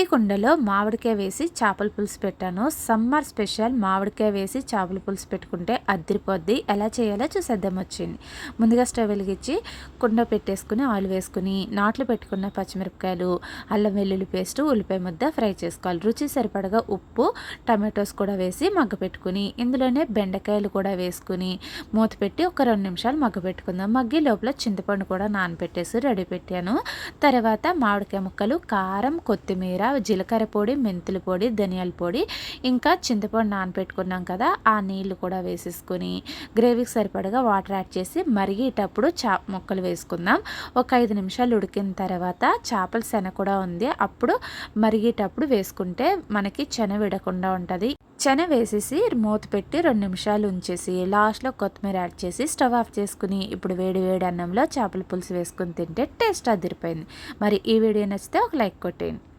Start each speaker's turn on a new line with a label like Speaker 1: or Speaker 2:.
Speaker 1: మట్టి కుండలో మామిడికాయ వేసి చేపల పులుసు పెట్టాను. సమ్మర్ స్పెషల్ మామిడికాయ వేసి చేపల పులుసు పెట్టుకుంటే అద్దరిపోద్ది ఎలా చేయాలో చూసేద్దాం వచ్చింది. ముందుగా స్టవ్ వెలిగించి కుండ పెట్టేసుకుని ఆయిల్ వేసుకుని నాట్లు పెట్టుకున్న పచ్చిమిరపకాయలు అల్లం వెల్లుల్లి పేస్ట్ ఉల్లిపాయ ముద్ద ఫ్రై చేసుకోవాలి. రుచి సరిపడగా ఉప్పు టమాటోస్ కూడా వేసి మగ్గ పెట్టుకుని ఇందులోనే బెండకాయలు కూడా వేసుకుని మూత పెట్టి ఒక రెండు నిమిషాలు మగ్గ పెట్టుకుందాం. మగ్గి లోపల చింతపండు కూడా నానబెట్టేసి రెడీ పెట్టాను. తర్వాత మామిడికాయ ముక్కలు కారం కొత్తిమీర జీలకర్ర పొడి మెంతుల పొడి ధనియాల పొడి ఇంకా చింతపండు నానబెట్టుకున్నాం కదా ఆ నీళ్ళు కూడా వేసేసుకొని గ్రేవీకి సరిపడగా వాటర్ యాడ్ చేసి మరిగేటప్పుడు చేప ముక్కలు వేసుకుందాం. ఒక ఐదు నిమిషాలు ఉడికిన తర్వాత చేపల శన కూడా ఉంది. అప్పుడు మరిగేటప్పుడు వేసుకుంటే మనకి చెన విడకుండా ఉంటుంది. చెన వేసేసి మూత పెట్టి రెండు నిమిషాలు ఉంచేసి లాస్ట్లో కొత్తిమీర యాడ్ చేసి స్టవ్ ఆఫ్ చేసుకుని ఇప్పుడు వేడి వేడి అన్నంలో చేపల పులుసు వేసుకుని తింటే టేస్ట్ అదిరిపోయింది. మరి ఈ వీడియో నచ్చితే ఒక లైక్ కొట్టేయండి.